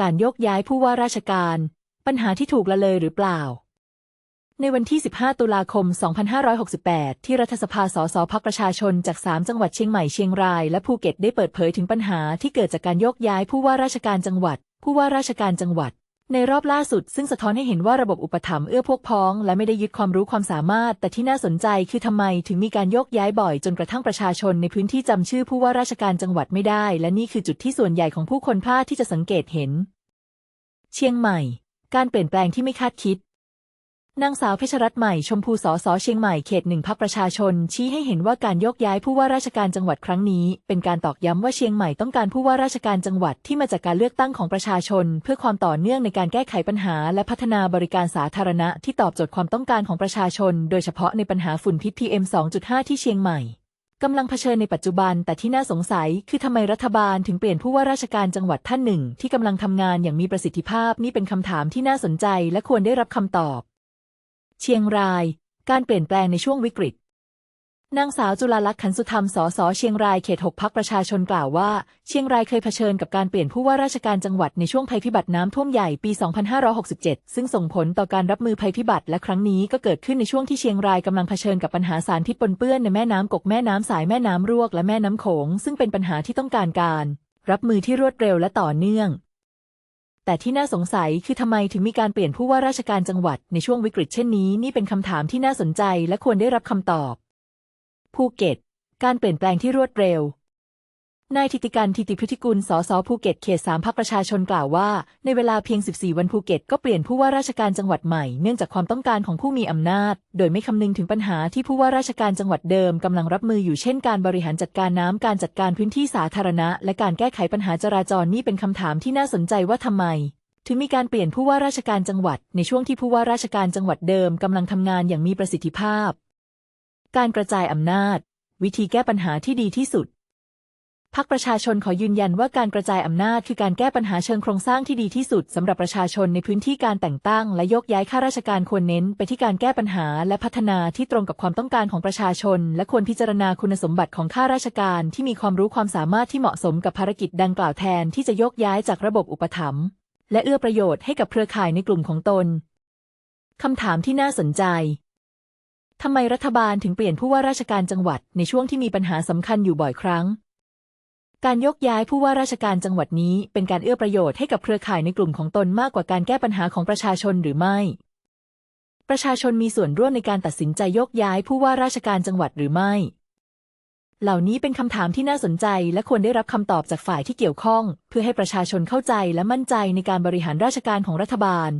การยกย้ายผู้ว่าราชการ ปัญหาที่ถูกละเลยหรือเปล่า ในวันที่ 15 ตุลาคม 2568 ที่รัฐสภาสสพักประชาชนจาก 3 จังหวัดเชียงใหม่เชียงราย และภูเก็ตได้เปิดเผยถึงปัญหาที่เกิดจากการยกย้ายผู้ว่าราชการจังหวัด ผู้ว่าราชการจังหวัด ในรอบล่าสุดซึ่งสะท้อนให้เห็นว่าระบบอุปถัมภ์เอื้อพวกพ้อง และไม่ได้ยึดความรู้ความสามารถ แต่ที่น่าสนใจคือทำไมถึงมีการโยกย้ายบ่อยจนกระทั่งประชาชนในพื้นที่จำชื่อผู้ว่าราชการจังหวัดไม่ได้ และนี่คือจุดที่ส่วนใหญ่ของผู้คนพลาดที่จะสังเกตเห็น เชียงใหม่ การเปลี่ยนแปลงที่ไม่คาดคิด นางสาวเพชรรัตน์ใหม่ชมพูสสเชียงใหม่เขตหนึ่งพักประชาชน ชี้ให้เห็นว่าการโยกย้ายผู้ว่าราชการจังหวัดครั้งนี้ เป็นการตอกย้ำว่าเชียงใหม่ต้องการผู้ว่าราชการจังหวัดที่มาจากการเลือกตั้งของประชาชน เพื่อความต่อเนื่องในการแก้ไขปัญหา และพัฒนาบริการสาธารณะที่ตอบโจทย์ความต้องการของประชาชน โดยเฉพาะในปัญหาฝุ่นพิษ PM 2.5 ที่เชียงใหม่กำลังเผชิญในปัจจุบัน แต่ที่น่าสงสัยคือทำไมรัฐบาลถึงเปลี่ยนผู้ว่าราชการจังหวัดท่านหนึ่ง ที่กำลังทำงานอย่างมีประสิทธิภาพนี่เป็นคำถามที่น่าสนใจและควรได้รับคำตอบ เชียงราย การเปลี่ยนแปลงในช่วงวิกฤตนางสาวจุฬาลักษณ์ขันสุธรรม สส เชียงราย เขต6พักประชาชนกล่าวว่า เชียงรายเคยเผชิญกับการเปลี่ยนผู้ว่าราชการจังหวัดในช่วงภัยพิบัติน้ำท่วมใหญ่ปี 2567 ซึ่งส่งผลต่อการรับมือภัยพิบัติ และครั้งนี้ก็เกิดขึ้นในช่วงที่เชียงรายกำลังเผชิญกับปัญหาสารพิษปนเปื้อนในแม่น้ำกกแม่น้ำสายแม่น้ำรวกและแม่น้ำโขง ซึ่งเป็นปัญหาที่ต้องการการ รับมือที่รวดเร็วและต่อเนื่อง แต่ที่น่าสงสัยคือทำไมถึงมีการเปลี่ยนผู้ว่าราชการจังหวัดในช่วงวิกฤตเช่นนี้นี่เป็นคำถามที่น่าสนใจและควรได้รับคำตอบ ภูเก็ต การเปลี่ยนแปลงที่รวดเร็ว นายทิติการทิติพฤติกุล สสภูเก็ต เขตสามพักประชาชนกล่าวว่า ในเวลาเพียง 14 วันภูเก็ตก็เปลี่ยนผู้ว่าราชการจังหวัดใหม่ เนื่องจากความต้องการของผู้มีอำนาจ โดยไม่คำนึงถึงปัญหาที่ผู้ว่าราชการจังหวัดเดิมกำลังรับมืออยู่เช่นการบริหารจัดการน้ำการจัดการพื้นที่สาธารณะ และการแก้ไขปัญหาจราจรนี่เป็นคำถามที่น่าสนใจว่าทำไมถึงมีการเปลี่ยนผู้ว่าราชการจังหวัด ในช่วงที่ผู้ว่าราชการจังหวัดเดิมกำลังทำงานอย่างมีประสิทธิภาพ การกระจายอำนาจ วิธีแก้ปัญหาที่ดีที่สุด พักประชาชนขอยืนยันว่าการกระจายอำนาจคือการแก้ปัญหาเชิงโครงสร้างที่ดีที่สุดสำหรับประชาชนในพื้นที่การแต่งตั้ง และยกย้ายข้าราชการควรเน้นไปที่การแก้ปัญหาและพัฒนาที่ตรงกับความต้องการของประชาชน และควรพิจารณาคุณสมบัติของข้าราชการที่มีความรู้ความสามารถที่เหมาะสมกับภารกิจดังกล่าวแทนที่จะยกย้ายจากระบบอุปถัมภ์และเอื้อประโยชน์ให้กับเครือข่ายในกลุ่มของตนคำถามที่น่าสนใจทำไมรัฐบาลถึงเปลี่ยนผู้ว่าราชการจังหวัดในช่วงที่มีปัญหาสำคัญอยู่บ่อยครั้ง การยกย้ายผู้ว่าราชการจังหวัดนี้เป็นการเอื้อประโยชน์ให้กับเครือข่ายในกลุ่มของตนมากกว่าการแก้ปัญหาของประชาชนหรือไม่ ประชาชนมีส่วนร่วมในการตัดสินใจยกย้ายผู้ว่าราชการจังหวัดหรือไม่ เหล่านี้เป็นคำถามที่น่าสนใจและควรได้รับคำตอบจากฝ่ายที่เกี่ยวข้อง เพื่อให้ประชาชนเข้าใจและมั่นใจในการบริหารราชการของรัฐบาล